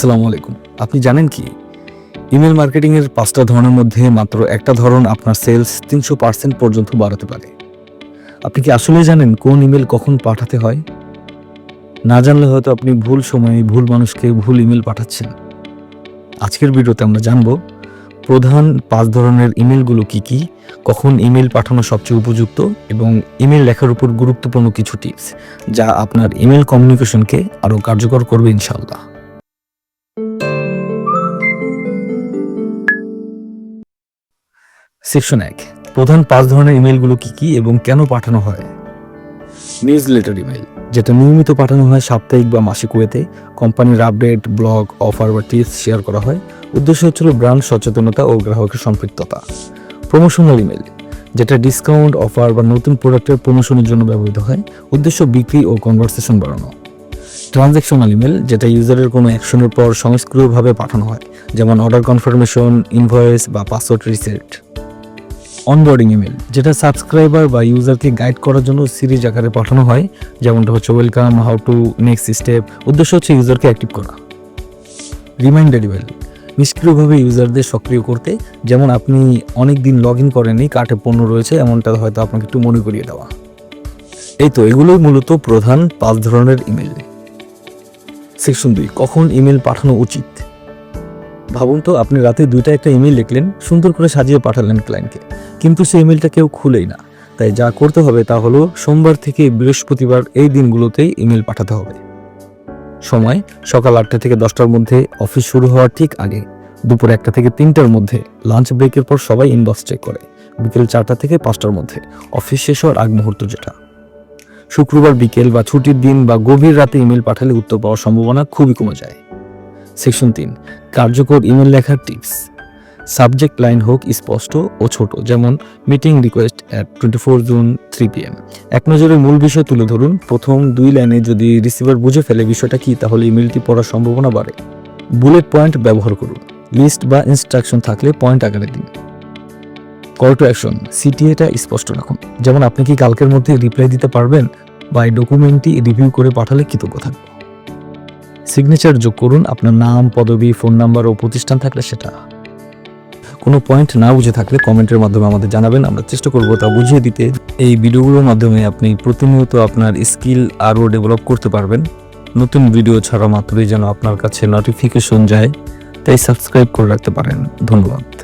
আসসালামু আলাইকুম। আপনি জানেন কি? ইমেল মার্কেটিং এর পাঁচটা ধরনের মধ্যে মাত্র একটা ধরন আপনার সেলস তিনশো পার্সেন্ট পর্যন্ত বাড়াতে পারে। আপনি কি আসলে জানেন কোন ইমেল কখন পাঠাতে হয়? না জানলে হয়তো আপনি ভুল সময়ে ভুল মানুষকে ভুল ইমেল পাঠাচ্ছেন। আজকের ভিডিওতে আমরা জানব প্রধান পাঁচ ধরনের ইমেলগুলো কি কি, কখন ইমেল পাঠানো সবচেয়ে উপযুক্ত এবং ইমেল লেখার উপর গুরুত্বপূর্ণ কিছু টিপস, যা আপনার ইমেল কমিউনিকেশনকে আরও কার্যকর করবে ইনশাল্লাহ সেকশন এক, প্রধান পাঁচ ধরনের ইমেলগুলো কি কি এবং কেন পাঠানো হয়? নিউজ লেটার ইমেল যেটা নিয়মিত পাঠানো হয় সাপ্তাহিক বা মাসিক ওয়েতে। কোম্পানির আপডেট ব্লগ অফার বা টিপস শেয়ার করা হয়। উদ্দেশ্য হচ্ছিল ব্র্যান্ড সচেতনতা ও গ্রাহকের সম্পৃক্ততা। প্রমোশনাল ইমেল যেটা ডিসকাউন্ট অফার বা নতুন প্রোডাক্টের প্রমোশনের জন্য ব্যবহৃত হয়। উদ্দেশ্য বিক্রি ও কনভারসেশন বাড়ানো। ট্রানজ্যাকশনাল ইমেল যেটা ইউজারের কোনো অ্যাকশনের পর সংস্ক্রিয়ভাবে পাঠানো হয়। যেমন অর্ডার কনফার্মেশন ইনভয়েস বা পাসওয়ার্ড রিসেট অনবোর্ডিং ইমেল যেটা সাবস্ক্রাইবার বা ইউজারকে গাইড করার জন্য সিরিজ আকারে পাঠানো হয়। যেমনটা হচ্ছে welcome how to next step উদ্দেশ্য হচ্ছে ইউজারকে অ্যাক্টিভ করা। রিমাইন্ডার ইমেল নিষ্ক্রিয়ভাবে ইউজারদের সক্রিয় করতে। যেমন আপনি অনেক দিন লগ ইন করেননি, কার্টে পণ্য রয়েছে এমনটা হয়তো আপনাকে একটু মনে করিয়ে দেওয়া। এই তো, এগুলোই মূলত প্রধান পাঁচ ধরনের ইমেল সেকশন দুই, কখন ইমেল পাঠানো উচিত? ভাবুন তো, আপনি রাতে দুইটা একটা ইমেল লিখলেন, সুন্দর করে সাজিয়ে পাঠালেন ক্লায়েন্টকে কিন্তু সেই ইমেলটা কেউ খুলেই না। তাই যা করতে হবে তা হলো, সোমবার থেকে বৃহস্পতিবার এই দিনগুলোতেই ইমেল পাঠাতে হবে। সময় সকাল আটটা থেকে দশটার মধ্যে অফিস শুরু হওয়ার ঠিক আগে। দুপুর একটা থেকে তিনটার মধ্যে লাঞ্চ ব্রেকের পর সবাই ইনবক্স চেক করে। বিকেল চারটা থেকে পাঁচটার মধ্যে অফিস শেষ হওয়ার আগ মুহূর্ত যেটা। শুক্রবার বিকেল বা ছুটির দিন বা গভীর রাতে ইমেল পাঠালে উত্তর পাওয়ার সম্ভাবনা খুবই কমে যায়। সেকশন তিন, কার্যকর ইমেল লেখার টিপস। সাবজেক্ট লাইন হোক স্পষ্ট ও ছোট, যেমন meeting request at twenty four June three P M এক নজরে মূল বিষয় তুলে ধরুন। প্রথম দুই লাইনে যদি রিসিভার বুঝে ফেলে বিষয়টা কি, তাহলে ইমেলটি পড়ার সম্ভাবনা বাড়ে। বুলেট পয়েন্ট ব্যবহার করুন। লিস্ট বা ইনস্ট্রাকশন থাকলে পয়েন্ট আকারে দিন। কল টু অ্যাকশন সিটিএটা স্পষ্ট রাখুন। যেমন আপনি কি কালকের মধ্যে রিপ্লাই দিতে পারবেন? বা এই ডকুমেন্টটি রিভিউ করে পাঠালে কৃতজ্ঞ থাকব সিগনেচার যোগ করুন। আপনার নাম, পদবি ফোন নাম্বার ও প্রতিষ্ঠান থাকলে সেটা। কোনো পয়েন্ট না বুঝে থাকলে কমেন্টের মাধ্যমে আমাদের জানাবেন। আমরা চেষ্টা করব তা বুঝিয়ে দিতে। এই ভিডিওগুলোর মাধ্যমে আপনি প্রতিনিয়ত আপনার স্কিল আরও ডেভেলপ করতে পারবেন। নতুন ভিডিও ছাড়া মাত্রই যেন আপনার কাছে নোটিফিকেশন যায়। তাই সাবস্ক্রাইব করে রাখতে পারেন। ধন্যবাদ।